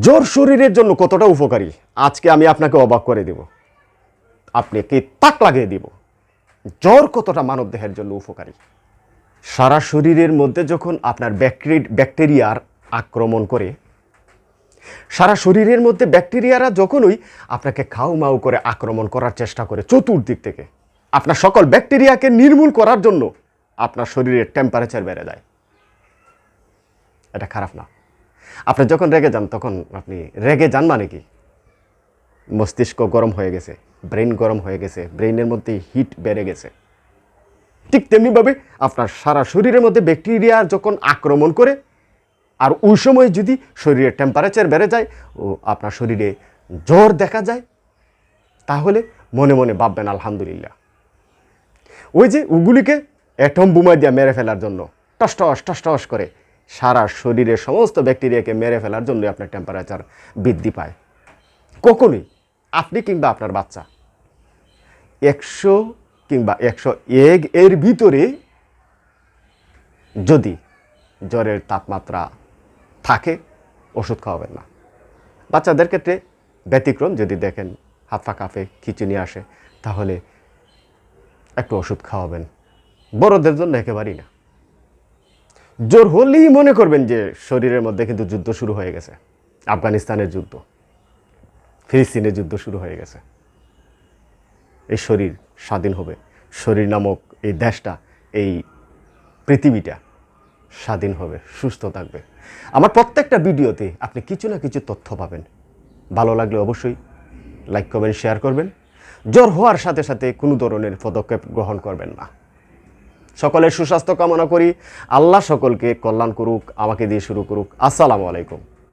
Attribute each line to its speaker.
Speaker 1: জ্বর শরীরের জন্য কতটা উপকারী? আজকে আমি আপনাকে অবাক করে দেব। আপনাকে তাক লাগিয়ে দিব? জ্বর কতটা মানব দেহের জন্য উপকারী? সারা শরীরের মধ্যে যখন আপনার ব্যাকটেরি- ব্যাকটেরিয়ার আক্রমণ করে, সারা শরীরের মধ্যে ব্যাকটেরিয়ারা যখনই আপনাকে খাও মাউ করে আক্রমণ করার চেষ্টা করে, চতুর্দিক থেকে, আপনার সকল ব্যাকটেরিয়াকে নির্মূল করার জন্য আপনার শরীরের টেম্পারেচার বেড়ে যায়। এটা খারাপ না। আপনি যখন রেগে যান, তখন আপনি রেগে যান মানে কি? মস্তিষ্ক গরম হয়ে গেছে ব্রেন গরম হয়ে গেছে ব্রেনের মধ্যে হিট বেড়ে গেছে। ঠিক তেমনিভাবে আপনার সারা শরীরের মধ্যে ব্যাকটেরিয়া যখন আক্রমণ করে, আর ওই সময় যদি শরীরের টেম্পারেচার বেড়ে যায় ও আপনার শরীরে জ্বর দেখা যায়, তাহলে মনে মনে ভাববেন, আলহামদুলিল্লাহ। ওই যে ওগুলিকে অ্যাটম বোমা দিয়ে মেরে ফেলার জন্য টস টস টস করে সারা শরীরের সমস্ত ব্যাকটেরিয়াকে মেরে ফেলার জন্য আপনার টেম্পারেচার বৃদ্ধি পায়। কখনোই আপনি কিংবা আপনার বাচ্চা একশো কিংবা একশো এক এর ভিতরে যদি জ্বরের তাপমাত্রা থাকে, ওষুধ খাওয়াবেন না। বাচ্চাদের ক্ষেত্রে ব্যতিক্রম যদি দেখেন পা কাঁপে, খিচুনি আসে, তাহলে একটু ওষুধ খাওয়াবেন। বড়দের জন্য একেবারেই না। জোর হলেই মনে করবেন যে শরীরের মধ্যে কিন্তু যুদ্ধ শুরু হয়ে গেছে। আফগানিস্তানের যুদ্ধ, ফিলিস্তিনের যুদ্ধ শুরু হয়ে গেছে। এই শরীর স্বাধীন হবে। শরীর নামক এই দেশটা, এই পৃথিবীটা স্বাধীন হবে, সুস্থ থাকবে। আমার প্রত্যেকটা ভিডিওতে আপনি কিছু না কিছু তথ্য পাবেন। ভালো লাগলে অবশ্যই লাইক, কমেন্ট, শেয়ার করবেন। জ্বর হওয়ার সাথে সাথে কোনো ধরনের পদক্ষেপ গ্রহণ করবেন না। সকলের সুস্বাস্থ্য কামনা করি। আল্লাহ সকলকে কল্যাণ করুক আমাকে দিয়ে শুরু করুক। আসসালামু আলাইকুম।